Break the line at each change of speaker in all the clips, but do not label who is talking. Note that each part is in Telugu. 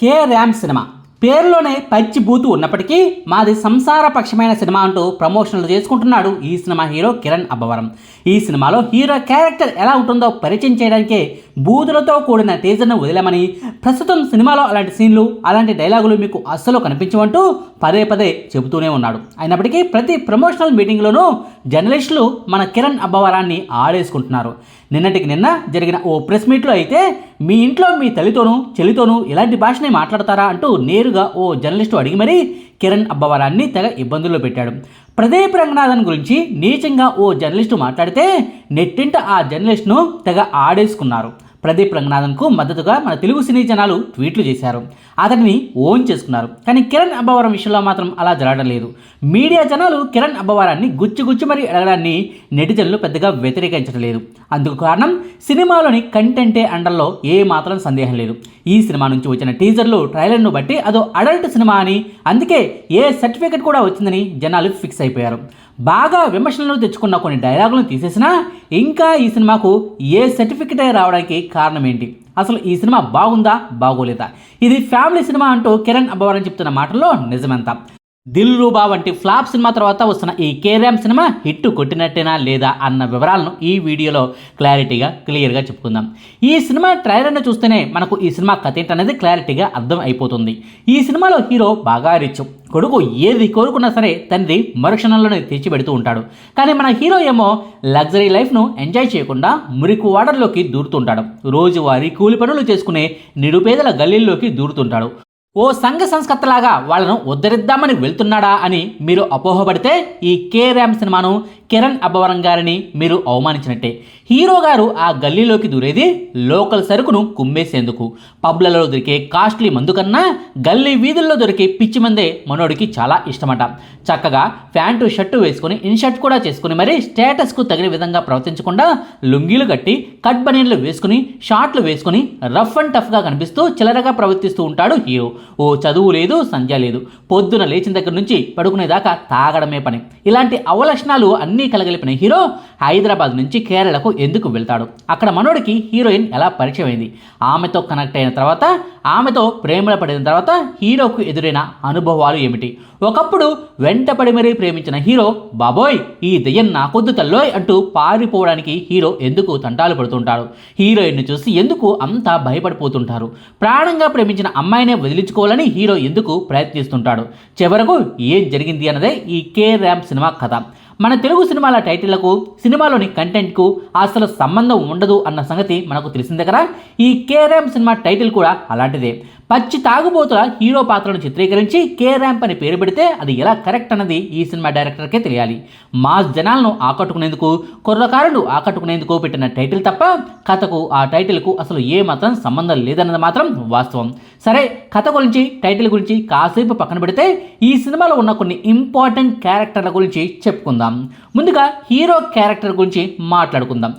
కే ర్యామ్ సినిమా. పేరులోనే పచ్చి బూతు ఉన్నప్పటికీ మాది సంసారపక్షమైన సినిమా అంటూ ప్రమోషన్లు చేసుకుంటున్నాడు ఈ సినిమా హీరో కిరణ్ అబ్బవరం. ఈ సినిమాలో హీరో క్యారెక్టర్ ఎలా ఉంటుందో పరిచయం చేయడానికే బూతులతో కూడిన టీజర్ను వదిలామని ప్రస్తుతం సినిమాలో అలాంటి సీన్లు అలాంటి డైలాగులు మీకు అస్సలు కనిపించవంటూ పదే పదే చెబుతూనే ఉన్నాడు. అయినప్పటికీ ప్రతి ప్రమోషనల్ మీటింగ్లోనూ జర్నలిస్టులు మన కిరణ్ అబ్బవరాన్ని ఆడేసుకుంటున్నారు నిన్నటికి నిన్న జరిగిన ఓ ప్రెస్ మీట్లో అయితే మీ ఇంట్లో మీ తల్లితోనూ చెల్లితోనూ ఇలాంటి భాషనే మాట్లాడతారా అంటూ నేరుగా ఓ జర్నలిస్టు అడిగి మరీ కిరణ్ అబ్బవరాన్ని తెగ ఇబ్బందుల్లో పెట్టాడు. ప్రదీప్ రంగనాథన్ గురించి నీచంగా ఓ జర్నలిస్టు మాట్లాడితే నెట్టింట ఆ జర్నలిస్ట్ను తెగ ఆడేసుకున్నారు. ప్రదీప్ రంగనాథన్కు మద్దతుగా మన తెలుగు సినీ జనాలు ట్వీట్లు చేశారు. అతడిని ఓన్ చేసుకున్నారు. కానీ కిరణ్ అబ్బవరం విషయంలో మాత్రం అలా జరగడం లేదు. మీడియా జనాలు కిరణ్ అబ్బవరాన్ని గుచ్చి గుచ్చి మరీ అడగడాన్ని నెటిజన్లు పెద్దగా వ్యతిరేకించడం లేదు. అందుకు కారణం సినిమాలోని కంటెంటే అండర్లో ఏ మాత్రం సందేహం లేదు. ఈ సినిమా నుంచి వచ్చిన టీజర్లు ట్రైలర్ను బట్టి అదో అడల్ట్ సినిమా అని అందుకే ఏ సర్టిఫికెట్ కూడా వచ్చిందని జనాలు ఫిక్స్ అయిపోయారు. బాగా విమర్శలను తెచ్చుకున్న కొన్ని డైలాగులను తీసేసినా ఇంకా ఈ సినిమాకు ఏ సర్టిఫికెట్ రావడానికి కారణం ఏంటి అసలు ఈ సినిమా బాగుందా? బాగోలేదా? ఇది ఫ్యామిలీ సినిమా అంటూ కిరణ్ అబ్బవారని చెప్తున్న మాటల్లో నిజమెంత. దిల్ రూబా వంటి ఫ్లాప్ సినిమా తర్వాత వస్తున్న ఈ కేరామ్ సినిమా హిట్ కొట్టినట్టేనా లేదా అన్న వివరాలను ఈ వీడియోలో క్లారిటీగా క్లియర్గా చెప్పుకుందాం. ఈ సినిమా ట్రైలర్ను చూస్తేనే మనకు ఈ సినిమా కథ ఏంటనేది క్లారిటీగా అర్థం అయిపోతుంది ఈ సినిమాలో హీరో బాగా రిచ్ కొడుకు ఏది కోరుకున్నా సరే తండ్రి మరుక్షణంలోనే తెచ్చిపెడుతూ ఉంటాడు. కానీ మన హీరో ఏమో లగ్జరీ లైఫ్ను ఎంజాయ్ చేయకుండా మురికి వాడర్లోకి దూరుతుంటాడు. రోజువారీ కూలి పనులు చేసుకునే నిరుపేదల గల్లీల్లోకి దూరుతుంటాడు. ఓ సంఘ సంస్కర్తలాగా వాళ్ళను ఉద్ధరిద్దామని వెళ్తున్నాడా అని మీరు అపోహపడితే ఈ కే ర్యామ్ సినిమాను కిరణ్ అబ్బవరం గారిని మీరు అవమానించినట్టే. హీరో గారు ఆ గల్లీలోకి దూరేది లోకల్ సరుకును కుమ్మేసేందుకు. పబ్లలో దొరికే కాస్ట్లీ మందు కన్నా గల్లీ వీధుల్లో దొరికే పిచ్చి మందే మనోడికి చాలా ఇష్టమట. చక్కగా ప్యాంటు షర్టు వేసుకుని ఇన్షర్ట్ కూడా చేసుకుని మరి స్టేటస్కు తగిన విధంగా ప్రవర్తించకుండా లుంగీలు కట్టి కట్ బనీన్లు వేసుకుని షార్ట్లు వేసుకుని రఫ్ అండ్ టఫ్గా కనిపిస్తూ చిల్లరగా ప్రవర్తిస్తూ ఉంటాడు హీరో. ఓ చదువు లేదు సంధ్య లేదు. పొద్దున లేచిన దగ్గర నుంచి పడుకునేదాకా తాగడమే పని. ఇలాంటి అవలక్షణాలు అన్నీ కలగలిపిన హీరో హైదరాబాద్ నుంచి కేరళకు ఎందుకు వెళ్తాడు? అక్కడ మనోడికి హీరోయిన్ ఎలా పరిచయం అయింది ఆమెతో కనెక్ట్ అయిన తర్వాత ఆమెతో ప్రేమలో పడిన తర్వాత హీరోకు ఎదురైన అనుభవాలు ఏమిటి? ఒకప్పుడు వెంటపడి మరీ ప్రేమించిన హీరో బాబోయ్ ఈ దెయ్యం నాకొద్దు తల్లోయ్ అంటూ పారిపోవడానికి హీరో ఎందుకు తంటాలు పడుతుంటాడు? హీరోయిన్ను చూసి ఎందుకు అంతా భయపడిపోతుంటారు? ప్రాణంగా ప్రేమించిన అమ్మాయినే వదిలించుకోవాలని హీరో ఎందుకు ప్రయత్నిస్తుంటాడు? చివరకు ఏం జరిగింది అన్నదే ఈ కే ర్యామ్ సినిమా కథ. మన తెలుగు సినిమాల టైటిళ్ళకు సినిమాలోని కంటెంట్కు అసలు సంబంధం ఉండదు అన్న సంగతి మనకు తెలిసిందే కదా? ఈ కేరామ్ సినిమా టైటిల్ కూడా అలాంటిదే. పచ్చి తాగుబోతుల హీరో పాత్రను చిత్రీకరించి కే ర్యాంప్ అని పేరు పెడితే అది ఎలా కరెక్ట్ అన్నది ఈ సినిమా డైరెక్టర్కే తెలియాలి. మాస్ జనాలను ఆకట్టుకునేందుకు కుర్రకారులు ఆకట్టుకునేందుకు పెట్టిన టైటిల్ తప్ప కథకు ఆ టైటిల్కు అసలు ఏ మాత్రం సంబంధం లేదన్నది మాత్రం వాస్తవం. సరే కథ గురించి టైటిల్ గురించి కాసేపు పక్కన పెడితే ఈ సినిమాలో ఉన్న కొన్ని ఇంపార్టెంట్ క్యారెక్టర్ల గురించి చెప్పుకుందాం. ముందుగా హీరో క్యారెక్టర్ గురించి మాట్లాడుకుందాం.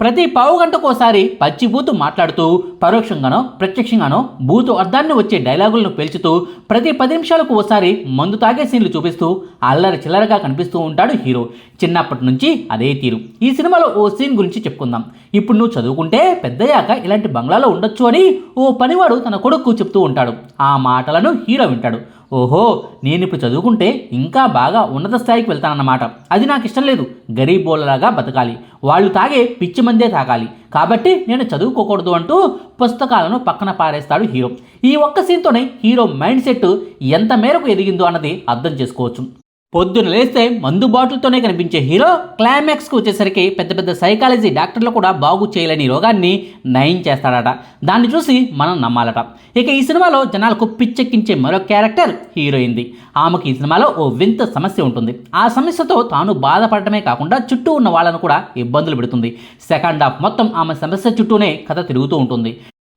ప్రతి పావు గంటకోసారి పచ్చి బూతు మాట్లాడుతూ పరోక్షంగానో ప్రత్యక్షంగానో బూతు అర్థాన్ని వచ్చే డైలాగులను పేల్చుతూ ప్రతి పది నిమిషాలకు ఓసారి మందు తాగే సీన్లు చూపిస్తూ అల్లరి చిల్లరగా కనిపిస్తూ ఉంటాడు హీరో. చిన్నప్పటి నుంచి అదే తీరు. ఈ సినిమాలో ఓ సీన్ గురించి చెప్పుకుందాం. ఇప్పుడు నువ్వు చదువుకుంటే పెద్దయ్యాక ఇలాంటి బంగ్లాలో ఉండొచ్చు అని ఓ పనివాడు తన కొడుకు చెప్తూ ఉంటాడు. ఆ మాటలను హీరో వింటాడు. ఓహో నేను ఇప్పుడు చదువుకుంటే ఇంకా బాగా ఉన్నత స్థాయికి వెళ్తానన్నమాట. అది నాకు ఇష్టం లేదు. గరీబ్ బోళ్ళలాగా బతకాలి. వాళ్ళు తాగే పిచ్చి మందే తాగాలి. కాబట్టి నేను చదువుకోకూడదు అంటూ పుస్తకాలను పక్కన పారేస్తాడు హీరో. ఈ ఒక్క సీన్తోనే హీరో మైండ్ సెట్ ఎంత మేరకు ఎదిగిందో అన్నది అర్థం చేసుకోవచ్చు. పొద్దున లేస్తే మందు బాటిల్తోనే కనిపించే హీరో క్లైమాక్స్కి వచ్చేసరికి పెద్ద పెద్ద సైకాలజీ డాక్టర్లు కూడా బాగు చేయలేని రోగాన్ని నయం చేస్తాడట దాన్ని చూసి మనం నమ్మాలట. ఇక ఈ సినిమాలో జనాలకు పిచ్చెక్కించే మరో క్యారెక్టర్ హీరోయింది ఆమెకు ఈ సినిమాలో ఓ వింత సమస్య ఉంటుంది. ఆ సమస్యతో తాను బాధపడటమే కాకుండా చుట్టూ ఉన్న వాళ్ళను కూడా ఇబ్బందులు పెడుతుంది. సెకండ్ హాఫ్ మొత్తం ఆమె సమస్య చుట్టూనే కథ తిరుగుతూ ఉంటుంది.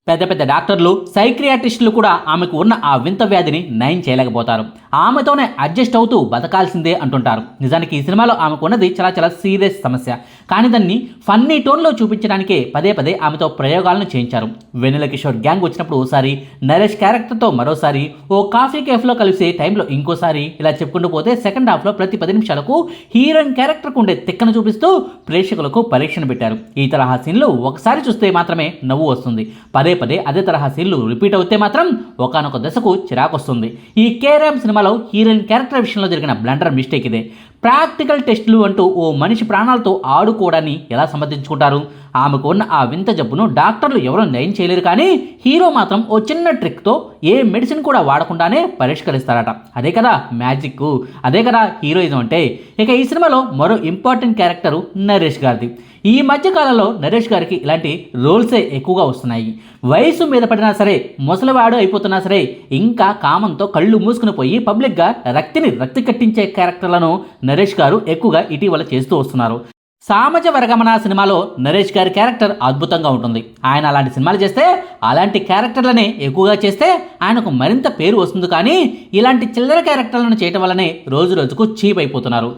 పెద్ద పెద్ద డాక్టర్లు సైక్రియాట్రిస్టులు కూడా ఆమెకు ఉన్న ఆ వింత వ్యాధిని నయం చేయలేకపోతారు. ఆమెతోనే అడ్జస్ట్ అవుతూ బతకాల్సిందే అంటుంటారు. నిజానికి ఈ సినిమాలో ఆమెకు ఉన్నది చాలా చాలా సీరియస్ సమస్య. కానీ దాన్ని ఫన్నీ టోన్లో చూపించడానికే పదే పదే ఆమెతో ప్రయోగాలను చేయించారు. వెన్నెల కిషోర్ గ్యాంగ్ వచ్చినప్పుడు ఓసారి నరేష్ క్యారెక్టర్తో మరోసారి ఓ కాఫీ కేఫ్లో కలిసే టైంలో ఇంకోసారి ఇలా చెప్పుకుంటూ పోతే సెకండ్ హాఫ్లో ప్రతి పది నిమిషాలకు హీరోయిన్ క్యారెక్టర్కు ఉండే తిక్కను చూపిస్తూ ప్రేక్షకులకు పరీక్షను పెట్టారు. ఈ తరహా సీన్లు ఒకసారి చూస్తే మాత్రమే నవ్వు వస్తుంది. పదే పదే అదే తరహా సీన్లు రిపీట్ అవుతే మాత్రం ఒకనొక దశకు చిరాకొస్తుంది. ఈ కేరామ్ సినిమాలో హీరోయిన్ క్యారెక్టర్ విషయంలో జరిగిన బ్లండర్ మిస్టేక్ ఇదే. ప్రాక్టికల్ టెస్టులు అంటూ ఓ మనిషి ప్రాణాలతో ఆడుకోవడాన్ని ఎలా సమర్థించుకుంటారు? ఆమెకు ఉన్న ఆ వింత జబ్బును డాక్టర్లు ఎవరూ నయం చేయలేరు కానీ హీరో మాత్రం ఓ చిన్న ట్రిక్తో ఏ మెడిసిన్ కూడా వాడకుండానే పరిష్కరిస్తారట. అదే కదా మ్యాజిక్. అదే కదా హీరోయిజం అంటే. ఇక ఈ సినిమాలో మరో ఇంపార్టెంట్ క్యారెక్టరు నరేష్ గారిది. ఈ మధ్య కాలంలో నరేష్ గారికి ఇలాంటి రోల్సే ఎక్కువగా వస్తున్నాయి. వయసు మీద పడినా సరే ముసలివాడు అయిపోతున్నా సరే ఇంకా కామంతో కళ్ళు మూసుకుని పోయి పబ్లిక్గా రక్తిని రక్తి కట్టించే క్యారెక్టర్లను నరేష్ గారు ఎక్కువగా ఇటీవల చేస్తూ వస్తున్నారు. సామజ వర్గమన సినిమాలో నరేష్ గారి క్యారెక్టర్ అద్భుతంగా ఉంటుంది. ఆయన అలాంటి సినిమాలు చేస్తే అలాంటి క్యారెక్టర్లనే ఎక్కువగా చేస్తే ఆయనకు మరింత పేరు వస్తుంది కానీ ఇలాంటి చిల్లర క్యారెక్టర్లను చేయటం వల్లనే రోజు రోజుకు చీప్ అయిపోతున్నారు.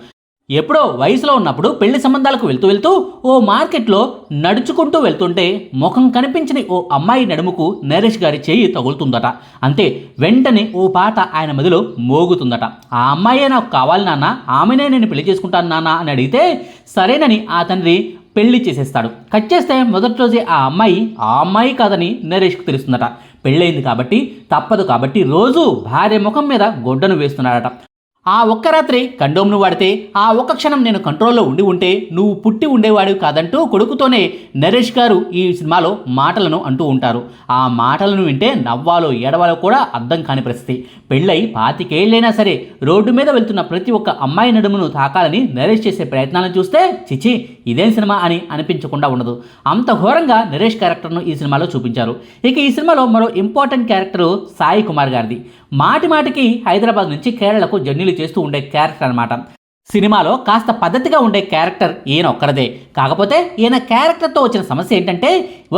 ఎప్పుడో వయసులో ఉన్నప్పుడు పెళ్ళి సంబంధాలకు వెళ్తూ వెళ్తూ ఓ మార్కెట్లో నడుచుకుంటూ వెళ్తుంటే ముఖం కనిపించని ఓ అమ్మాయి నడుముకు నరేష్ గారి చేయి తగులుతుందట. అంతే వెంటనే ఓ పాట ఆయన మదిలో మోగుతుందట. ఆ అమ్మాయే నాకు కావాలి నాన్న ఆమెనే నేను పెళ్ళి చేసుకుంటాను నాన్న అని అడిగితే సరేనని ఆ తండ్రి పెళ్ళి చేసేస్తాడు. కట్ చేస్తే మొదటి రోజే ఆ అమ్మాయి ఆ అమ్మాయి కాదని నరేష్కు తెలుస్తుందట. పెళ్ళైంది కాబట్టి తప్పదు కాబట్టి రోజు భార్య ముఖం మీద గొడ్డను వేస్తున్నాడట. ఆ ఒక్క రాత్రి కండోమ్ను వాడితే ఆ ఒక్క క్షణం నేను కంట్రోల్లో ఉండి ఉంటే నువ్వు పుట్టి ఉండేవాడు కాదంటూ కొడుకుతోనే నరేష్ గారు ఈ సినిమాలో మాటలను అంటూ ఉంటారు. ఆ మాటలను వింటే నవ్వాలో ఏడవాలో కూడా అర్థం కాని పరిస్థితి. పెళ్ళై పాతికేళ్ళైనా సరే రోడ్డు మీద వెళ్తున్న ప్రతి ఒక్క అమ్మాయి నడుమును తాకాలని నరేష్ చేసే ప్రయత్నాలను చూస్తే చిచి ఇదేం సినిమా అని అనిపించకుండా ఉండదు. అంత ఘోరంగా నరేష్ క్యారెక్టర్ను ఈ సినిమాలో చూపించారు. ఇక ఈ సినిమాలో మరో ఇంపార్టెంట్ క్యారెక్టర్ సాయి కుమార్ గారిది. మాటి మాటికి హైదరాబాద్ నుంచి కేరళకు జర్నీలు చేస్తూ ఉండే క్యారెక్టర్ అనమాట సినిమాలో కాస్త పద్ధతిగా ఉండే క్యారెక్టర్ ఈయన ఒక్కరిదే. కాకపోతే ఈయన క్యారెక్టర్తో వచ్చిన సమస్య ఏంటంటే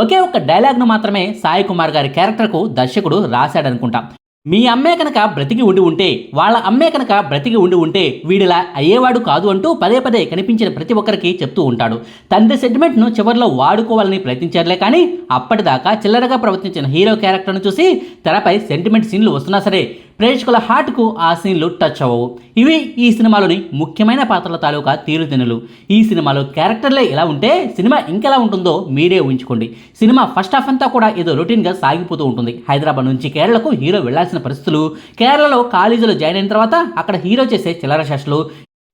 ఒకే ఒక్క డైలాగ్ను మాత్రమే సాయి కుమార్ గారి క్యారెక్టర్కు దర్శకుడు రాశాడనుకుంటాం. మీ అమ్మే కనుక బ్రతికి ఉండి ఉంటే వాళ్ళ అమ్మే కనుక బ్రతికి ఉండి ఉంటే వీడిలా అయ్యేవాడు కాదు అంటూ పదే పదే కనిపించిన ప్రతి ఒక్కరికి చెప్తూ ఉంటాడు. తండ్రి సెంటిమెంట్ను చివరిలో వాడుకోవాలని ప్రయత్నించారులే కానీ అప్పటిదాకా చిల్లరగా ప్రవర్తించిన హీరో క్యారెక్టర్ను చూసి తెరపై సెంటిమెంట్ సీన్లు వస్తున్నా సరే ప్రేక్షకుల హార్ట్కు ఆ సీన్లు టచ్ అవ్వవు. ఇవి ఈ సినిమాలోని ముఖ్యమైన పాత్రల తాలూకా తీరుతెన్నులు. ఈ సినిమాలో క్యారెక్టర్లే ఎలా ఉంటే సినిమా ఇంకెలా ఉంటుందో మీరే ఊహించుకోండి. సినిమా ఫస్ట్ హాఫ్ అంతా కూడా ఏదో రొటీన్గా సాగిపోతూ ఉంటుంది. హైదరాబాద్ నుంచి కేరళకు హీరో వెళ్ళాల్సిన పరిస్థితులు కేరళలో కాలేజీలో జాయిన్ అయిన తర్వాత అక్కడ హీరో చేసే చిల్లర శేషలు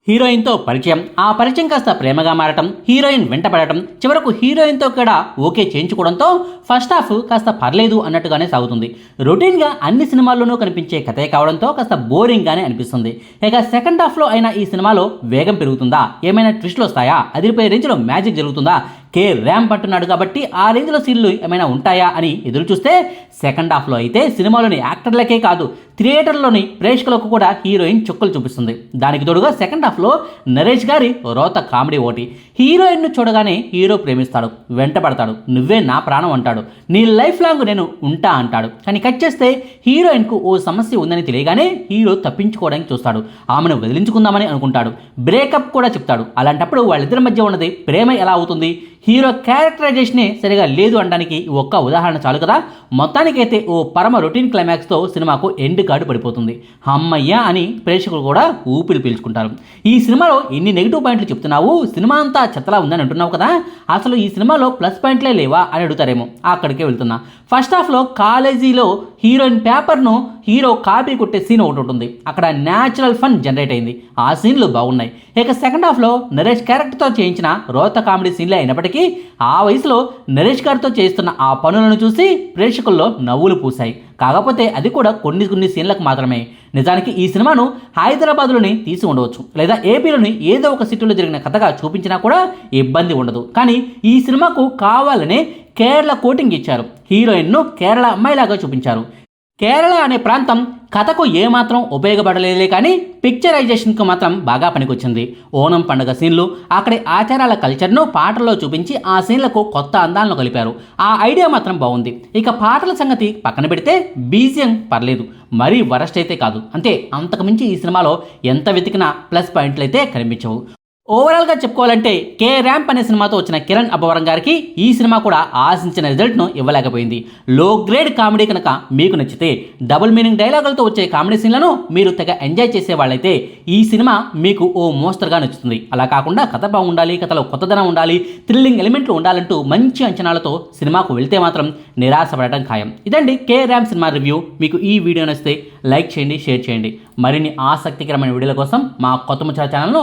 హీరోయిన్తో పరిచయం. ఆ పరిచయం కాస్త ప్రేమగా మారటం హీరోయిన్ వెంటపడటం చివరకు హీరోయిన్తో కూడా ఓకే చేయించుకోవడంతో ఫస్ట్ హాఫ్ కాస్త పర్లేదు అన్నట్టుగానే సాగుతుంది. రొటీన్గా అన్ని సినిమాల్లోనూ కనిపించే కథే కావడంతో కాస్త బోరింగ్గానే అనిపిస్తుంది. ఇక సెకండ్ హాఫ్లో అయినా ఈ సినిమాలో వేగం పెరుగుతుందా? ఏమైనా ట్విస్ట్లు వస్తాయా? అదిరిపోయే రేంజ్లో మ్యాజిక్ జరుగుతుందా? కే ర్యాంప్ అంటున్నాడు కాబట్టి ఆ రేంజ్లో సీన్లు ఏమైనా ఉంటాయా అని ఎదురు చూస్తే సెకండ్ హాఫ్లో అయితే సినిమాలోని యాక్టర్లకే కాదు థియేటర్లోని ప్రేక్షకులకు కూడా హీరోయిన్ చుక్కలు చూపిస్తుంది. దానికి తోడుగా సెకండ్ హాఫ్లో నరేష్ గారి రోత కామెడీ ఓటి. హీరోయిన్ను చూడగానే హీరో ప్రేమిస్తాడు వెంటపడతాడు నువ్వే నా ప్రాణం అంటాడు నీ లైఫ్ లాంగ్ నేను ఉంటా అంటాడు. కానీ కట్ చేస్తే హీరోయిన్కు ఓ సమస్య ఉందని తెలియగానే హీరో తప్పించుకోవడానికి చూస్తాడు ఆమెను వదిలించుకుందామని అనుకుంటాడు బ్రేకప్ కూడా చెప్తాడు. అలాంటప్పుడు వాళ్ళిద్దరి మధ్య ఉన్నది ప్రేమ ఎలా అవుతుంది? హీరో క్యారెక్టరైజేషనే సరిగా లేదు అనడానికి ఒక్క ఉదాహరణ చాలు కదా? మొత్తానికైతే ఓ పరమ రొటీన్ క్లైమాక్స్తో సినిమాకు ఎండ్ కార్డు పడిపోతుంది. అమ్మయ్య అని ప్రేక్షకులు కూడా ఊపిరి పీల్చుకుంటారు. ఈ సినిమాలో ఎన్ని నెగిటివ్ పాయింట్లు చెప్తున్నావు? సినిమా అంతా చెత్తలా ఉందని అంటున్నావు కదా? అసలు ఈ సినిమాలో ప్లస్ పాయింట్లే లేవా అని అడుగుతారేమో. అక్కడికే వెళ్తున్నా. ఫస్ట్ హాఫ్లో కాలేజీలో హీరోయిన్ పేపర్ను హీరో కాపీ కొట్టే సీన్ ఒకటి ఉంటుంది. అక్కడ న్యాచురల్ ఫన్ జనరేట్ అయింది. ఆ సీన్లు బాగున్నాయి. ఇక సెకండ్ హాఫ్లో నరేష్ క్యారెక్టర్తో చేయించిన రోత కామెడీ సీన్లే అయినప్పటికీ ఆ వయసులో నరేష్ గారితో చేస్తున్న ఆ పనులను చూసి ప్రేక్షకుల్లో నవ్వులు పూశాయి. కాకపోతే అది కూడా కొన్ని కొన్ని సీన్లకు మాత్రమే. నిజానికి ఈ సినిమాను హైదరాబాద్లోని తీసి ఉండవచ్చు. లేదా ఏపీలోని ఏదో ఒక సిటీలో జరిగిన కథగా చూపించినా కూడా ఇబ్బంది ఉండదు. కానీ ఈ సినిమాకు కావాలనే కేరళ కోటింగ్ ఇచ్చారు. హీరోయిన్ను కేరళ అమ్మాయిలాగా చూపించారు. కేరళ అనే ప్రాంతం కథకు ఏమాత్రం ఉపయోగపడలేదే కానీ పిక్చరైజేషన్కు మాత్రం బాగా పనికొచ్చింది. ఓనం పండుగ సీన్లు అక్కడి ఆచారాల కల్చర్ను పాటల్లో చూపించి ఆ సీన్లకు కొత్త అందాలను కలిపారు. ఆ ఐడియా మాత్రం బాగుంది. ఇక పాటల సంగతి పక్కన పెడితే బీజియం పర్లేదు. మరీ వరస్ట్ అయితే కాదు. అంతే అంతకుమించి ఈ సినిమాలో ఎంత వెతికినా ప్లస్ పాయింట్లు అయితే కనిపించవు. ఓవరాల్గా చెప్పుకోవాలంటే కే ర్యాంప్ అనే సినిమాతో వచ్చిన కిరణ్ అబ్బవరం గారికి ఈ సినిమా కూడా ఆశించిన రిజల్ట్ను ఇవ్వలేకపోయింది. లో గ్రేడ్ కామెడీ కనుక మీకు నచ్చితే డబుల్ మీనింగ్ డైలాగులతో వచ్చే కామెడీ సీన్లను మీరు తెగ ఎంజాయ్ చేసే వాళ్ళైతే ఈ సినిమా మీకు ఓ మోస్తరుగా నచ్చుతుంది. అలా కాకుండా కథ బాగుండాలి కథలో కొత్తదనం ఉండాలి థ్రిల్లింగ్ ఎలిమెంట్లు ఉండాలంటూ మంచి అంచనాలతో సినిమాకు వెళ్తే మాత్రం నిరాశపడటం ఖాయం. ఇదండి కే ర్యాంప్ సినిమా రివ్యూ. మీకు ఈ వీడియో నచ్చితే లైక్ చేయండి షేర్ చేయండి. మరిన్ని ఆసక్తికరమైన వీడియోల కోసం మా కొత్త ముచ్చ ఛానల్ను